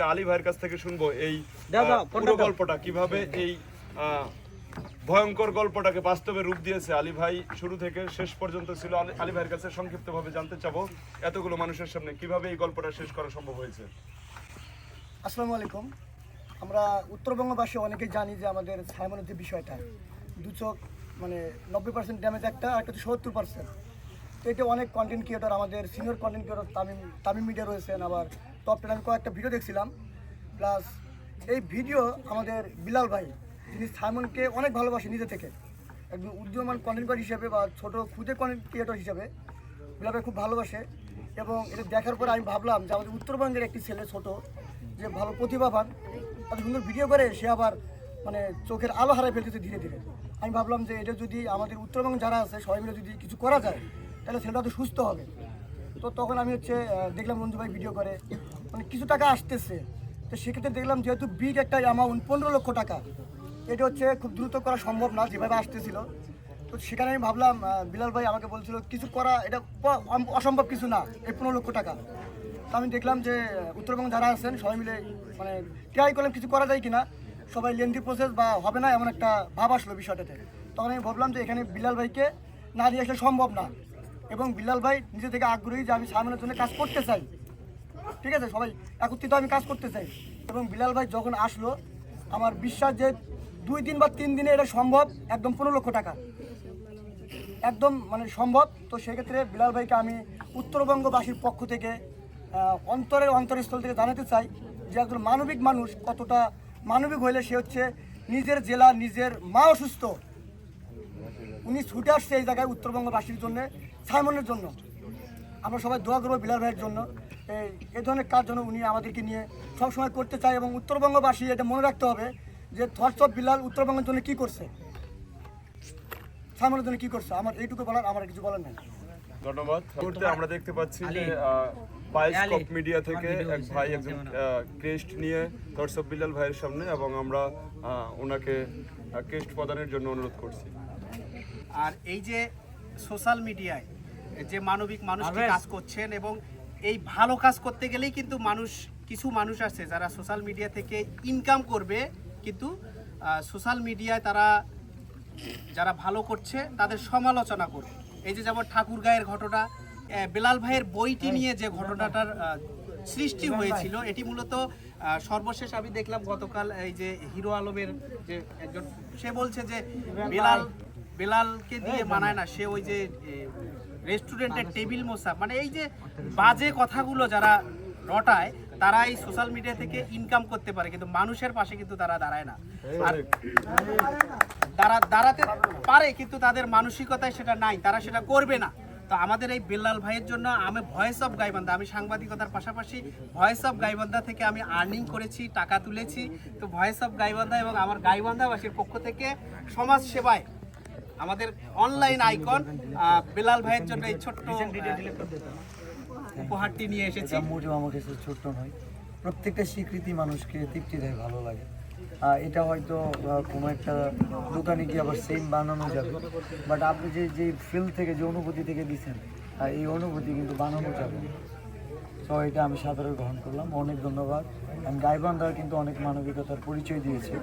আজকে আলী ভাইয়ের কাছ থেকে শুনব এই পুরো গল্পটা কীভাবে এই ভয়ঙ্কর গল্পটাকে বাস্তবে রূপ দিয়েছে আলী ভাই শুরু থেকে শেষ পর্যন্ত ছিল আলী- ভাইয়ের কাছে সংক্ষিপ্তভাবে জানতে চাবো এতগুলো মানুষের সামনে কীভাবে এই গল্পটা শেষ করা সম্ভব হয়েছে। আসসালামু আলাইকুম। আমরা উত্তরবঙ্গবাসী অনেকেই জানি যে আমাদের সাইমনের যে বিষয়টা দু চোখ মানে নব্বই পার্সেন্ট ড্যামেজ একটা আর একটা সত্তর পার্সেন্ট তো এটা অনেক কন্টেন্ট ক্রিয়েটর আমাদের senior content creator Tamim Tamim media রয়েছেন আবার টপ টেন আমি কয়েকটা ভিডিও দেখছিলাম। প্লাস এই ভিডিও আমাদের বিলাল ভাই, যিনি সাইমনকে অনেক ভালোবাসে নিজে থেকে। একজন উদীয়মান কন্টেন্ট হিসেবে বা ছোট খুদে কন্টেন্ট ক্রিয়েটর হিসেবে বিলাল ভাই খুব ভালোবাসে এবং এটা দেখার পরে আমি ভাবলাম যে আমাদের উত্তরবঙ্গের একটি ছেলে ছোট, যে ভালো প্রতিভাবান, এত সুন্দর ভিডিও করে, সে আবার মানে চোখের আলো হারাই ফেলতেছে ধীরে ধীরে। আমি ভাবলাম যে এটা যদি আমাদের উত্তরবঙ্গ যারা আছে, সবাই মিলে যদি কিছু করা যায়, তাহলে ছেলেটা তো সুস্থ হবে। তো তখন আমি হচ্ছে দেখলাম রঞ্জু ভাই ভিডিও করে মানে কিছু টাকা আসতেছে। তো সেক্ষেত্রে দেখলাম যেহেতু বিগ একটা অ্যামাউন্ট পনেরো লক্ষ টাকা, এটা হচ্ছে খুব দ্রুত করা সম্ভব না, যেভাবে আসতেছিল। তো সেখানে আমি ভাবলাম বিলাল ভাই আমাকে বলছিল, কিছু করা, এটা অসম্ভব কিছু না, এই পনেরো লক্ষ টাকা। তো আমি দেখলাম যে, উত্তরবঙ্গ যারা আছেন, সবাই মিলে মানে ট্রাই করলাম কিছু করা যায় কিনা। সবাই লেন্দি প্রসেস বা হবে না, এমন একটা ভাব আসলো বিষয়টাতে। তখন আমি ভাবলাম যে এখানে বিলাল ভাইকে না দিয়ে আসলে সম্ভব না। এবং বিলাল ভাই নিজে থেকে আগ্রহী যে আমি সামনের জন্য কাজ করতে চাই। ঠিক আছে? সবাই একত্রিত আমি কাজ করতে চাই। এবং বিলাল ভাই যখন আসলো, আমার বিশ্বাস যে দুই দিন বা তিন দিনে এটা সম্ভব, একদম পনেরো লক্ষ টাকা। একদম মানে সম্ভব। তো সেক্ষেত্রে বিলাল ভাইকে আমি উত্তরবঙ্গবাসীর পক্ষ থেকে অন্তরের অন্তরস্থল থেকে জানাতে চাই যে একজন মানবিক মানুষ কতটা মানবিক হইলে সে হচ্ছে নিজের জেলা, নিজের মা অসুস্থ। উনি ছুটে আসছে এই জায়গায় উত্তরবঙ্গবাসীর জন্য। সাইমনের জন্য। আমরা সবাই দোয়া করব বিলাল ভাইয়ের জন্য। এই এই ধরনের কাজ যেন উনি আমাদেরকে নিয়ে সবসময় করতে চায় এবং উত্তরবঙ্গবাসী এটা মনে রাখতে হবে যে থটস অফ বিলাল উত্তরবঙ্গের জন্য কি করছে? সাইমনের জন্য কি করছে? আমার এইটুকু বলার আমার কিছু বলার নেই। ধন্যবাদ। আমরা দেখতে পাচ্ছি যে। বায়োস্কোপ মিডিয়া থেকে এক ভাই একজন। ক্রেস্ট নিয়ে দর্শক বিলাল ভাইয়ের সামনে এবং আমরা আহ, ওনাকে ক্রেস্ট প্রদানের জন্য অনুরোধ করছি। আর এই যে সোশ্যাল মিডিয়ায় যে মানবিক মানুষটি কাজ করছেন এবং এই ভালো কাজ করতে গেলেই কিন্তু মানুষ কিছু মানুষ আছে যারা সোশ্যাল মিডিয়া থেকে ইনকাম করবে কিন্তু সোশ্যাল মিডিয়ায় তারা যারা ভালো করছে তাদের সমালোচনা করবে। এই যে যেমন ঠাকুর গায়ের ঘটনা বেলাল ভাইয়ের বইটি নিয়ে যে ঘটনাটার সৃষ্টি হয়েছিল এটি মূলত সর্বশেষ আমি দেখলাম গতকাল এই যে হিরো আলমের যে একজন সে বলছে যে বেলাল বেলালকে দিয়ে মানায় না সে ওই যে রেস্টুরেন্টের টেবিল মোসা মানে এই যে বাজে কথাগুলো যারা রটায় তারা এই সোশ্যাল মিডিয়া থেকে ইনকাম করতে পারে কিন্তু মানুষের পাশে কিন্তু তারা দাঁড়ায় না। আর তারা দাঁড়াতে পারে কিন্তু তাদের মানসিকতায় সেটা নাই তারা সেটা করবে না। তো আমাদের এই বেল্লাল ভাইয়ের জন্য আমি ভয়েস অফ গাইবান্ধা আমি সাংবাদিকতার পাশাপাশি ভয়েস অফ গাইবান্ধা থেকে আমি আর্নিং করেছি টাকা তুলেছি। তো ভয়েস অফ গাইবান্ধা এবং আমার গাইবান্ধাবাসীর পক্ষ থেকে সমাজ সেবায় আমাদের অনলাইন আইকন বেলাল ভাইয়ের জন্য এই ছোট্ট উপহারটি নিয়ে এসেছি। মোটেও আমার কাছে ছোট্ট নয়। প্রত্যেকটা স্বীকৃতি মানুষকে তৃপ্তি দেয়, ভালো লাগে। এটা হয়তো কোনো একটা দোকানে গিয়ে আবার সেম বানানো যাবে। বাট আপনি যে যে ফিল থেকে, যে অনুভূতি থেকে দিচ্ছেন এই অনুভূতি কিন্তু বানানো যাবে। তো এটা আমি সাধারণ গ্রহণ করলাম। অনেক ধন্যবাদ। অ্যান্ড গাইবান্ধার কিন্তু অনেক মানবিকতার পরিচয় দিয়েছে।